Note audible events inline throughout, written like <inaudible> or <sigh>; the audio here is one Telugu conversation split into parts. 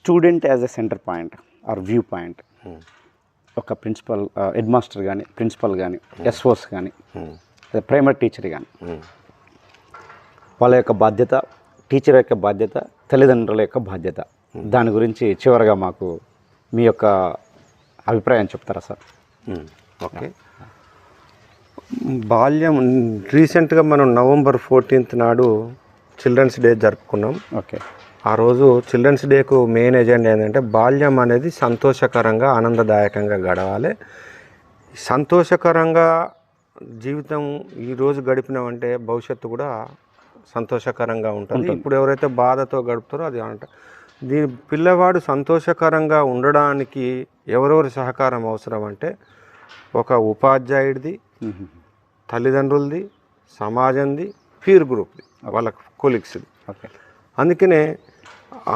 Student as a centre point or view point. ఒక ప్రిన్సిపల్ హెడ్ మాస్టర్ కానీ ప్రిన్సిపల్ కానీ ఎస్ఓస్ కానీ ప్రైమరీ టీచర్ కానీ వాళ్ళ యొక్క బాధ్యత టీచర్ యొక్క బాధ్యత తల్లిదండ్రుల యొక్క బాధ్యత. దాని గురించి చివరగా మాకు మీ యొక్క అభిప్రాయం చెప్తారా సార్? ఓకే బాల్యం రీసెంట్గా మనం నవంబర్ ఫోర్టీన్త్ నాడు చిల్డ్రన్స్ డే జరుపుకున్నాం. ఓకే ఆ రోజు చిల్డ్రన్స్ డేకు మెయిన్ ఎజెండా ఏంటంటే బాల్యం అనేది సంతోషకరంగా ఆనందదాయకంగా గడవాలి. సంతోషకరంగా జీవితం ఈరోజు గడిపినామంటే భవిష్యత్తు కూడా సంతోషకరంగా ఉంటుంది. ఇప్పుడు ఎవరైతే బాధతో గడుపుతారో అది అంట. దీని పిల్లవాడు సంతోషకరంగా ఉండడానికి ఎవరెవరి సహకారం అవసరం అంటే ఒక ఉపాధ్యాయుడిది తల్లిదండ్రులది సమాజంది పీర్ గ్రూప్ది వాళ్ళ కొలిక్స్ది ఓకే. అందుకనే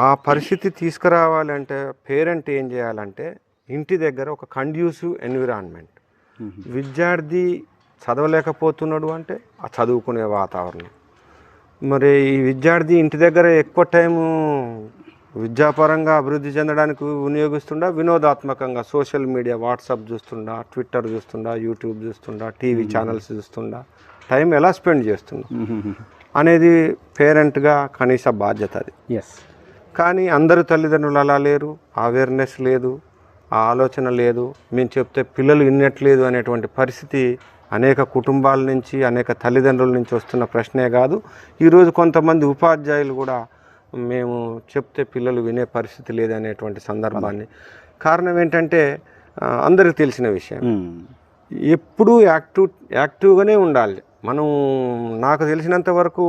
ఆ పరిస్థితి తీసుకురావాలంటే పేరెంట్ ఏం చేయాలంటే ఇంటి దగ్గర ఒక కండ్యూసివ్ ఎన్విరాన్మెంట్ విద్యార్థి చదవలేకపోతున్నాడు అంటే ఆ చదువుకునే వాతావరణం. మరి ఈ విద్యార్థి ఇంటి దగ్గర ఎక్కువ టైము విద్యాపరంగా అభివృద్ధి చెందడానికి వినియోగిస్తుండా వినోదాత్మకంగా సోషల్ మీడియా వాట్సాప్ చూస్తుండా ట్విట్టర్ చూస్తుండా యూట్యూబ్ చూస్తుండా టీవీ ఛానల్స్ చూస్తుండా. టైం ఎలా స్పెండ్ చేస్తుండా? అనేది పేరెంట్గా కనీస బాధ్యత అది. ఎస్ కానీ అందరు తల్లిదండ్రులు అలా లేరు అవేర్నెస్ లేదు ఆ ఆలోచన లేదు మేము చెప్తే పిల్లలు వినట్లేదు అనేటువంటి పరిస్థితి అనేక కుటుంబాల నుంచి అనేక తల్లిదండ్రుల నుంచి వస్తున్న ప్రశ్నే కాదు. ఈరోజు కొంతమంది ఉపాధ్యాయులు కూడా మేము చెప్తే పిల్లలు వినే పరిస్థితి లేదనేటువంటి సందర్భాన్ని. కారణం ఏంటంటే అందరికీ తెలిసిన విషయం. ఎప్పుడూ యాక్టివ్ యాక్టివ్గానే ఉండాలి. మనం నాకు తెలిసినంత వరకు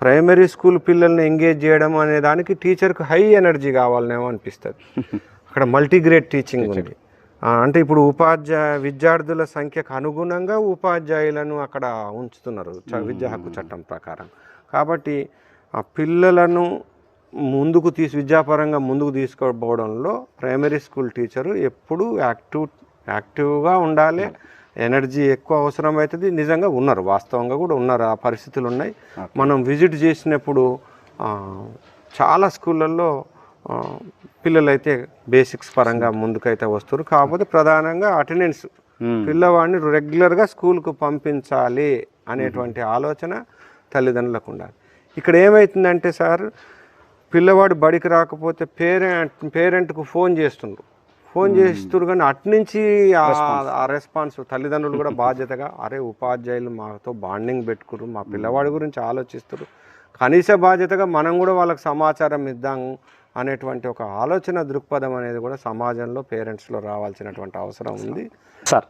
ప్రైమరీ స్కూల్ పిల్లల్ని ఎంగేజ్ చేయడం అనే దానికి టీచర్కి హై ఎనర్జీ కావాలనేమో అనిపిస్తుంది. <laughs> అక్కడ మల్టీగ్రేడ్ టీచింగ్ ఉంది. అంటే ఇప్పుడు ఉపాధ్యాయ విద్యార్థుల సంఖ్యకు అనుగుణంగా ఉపాధ్యాయులను అక్కడ ఉంచుతున్నారు విద్యా హక్కు చట్టం ప్రకారం. కాబట్టి ఆ పిల్లలను ముందుకు తీసి విద్యాపరంగా ముందుకు తీసుకుపోవడంలో ప్రైమరీ స్కూల్ టీచరు ఎప్పుడూ యాక్టివ్ యాక్టివ్గా ఉండాలి. ఎనర్జీ ఎక్కువ అవసరం అవుతుంది నిజంగా ఉన్నారు వాస్తవంగా కూడా ఉన్నారు. ఆ పరిస్థితులు ఉన్నాయి మనం విజిట్ చేసినప్పుడు చాలా స్కూళ్ళల్లో పిల్లలైతే బేసిక్స్ పరంగా ముందుకైతే వస్తారు. కాకపోతే ప్రధానంగా అటెండెన్స్. పిల్లవాడిని రెగ్యులర్గా స్కూల్కు పంపించాలి అనేటువంటి ఆలోచన తల్లిదండ్రులకు ఉండాలి. ఇక్కడ ఏమవుతుందంటే సార్ పిల్లవాడు బడికి రాకపోతే పేరెంట్ పేరెంట్కు ఫోన్ చేస్తుండ్రు. ఫోన్ చేస్తున్నారు కానీ అట్నుంచి ఆ- రెస్పాన్స్ తల్లిదండ్రులు కూడా బాధ్యతగా అరే ఉపాధ్యాయులు మాతో బాండింగ్ పెట్టుకురు మా పిల్లవాడి గురించి ఆలోచిస్తారు కనీస బాధ్యతగా మనం కూడా వాళ్ళకి సమాచారం ఇద్దాము అనేటువంటి ఒక ఆలోచన దృక్పథం అనేది కూడా సమాజంలో పేరెంట్స్లో రావాల్సినటువంటి అవసరం. ఉంది. సార్.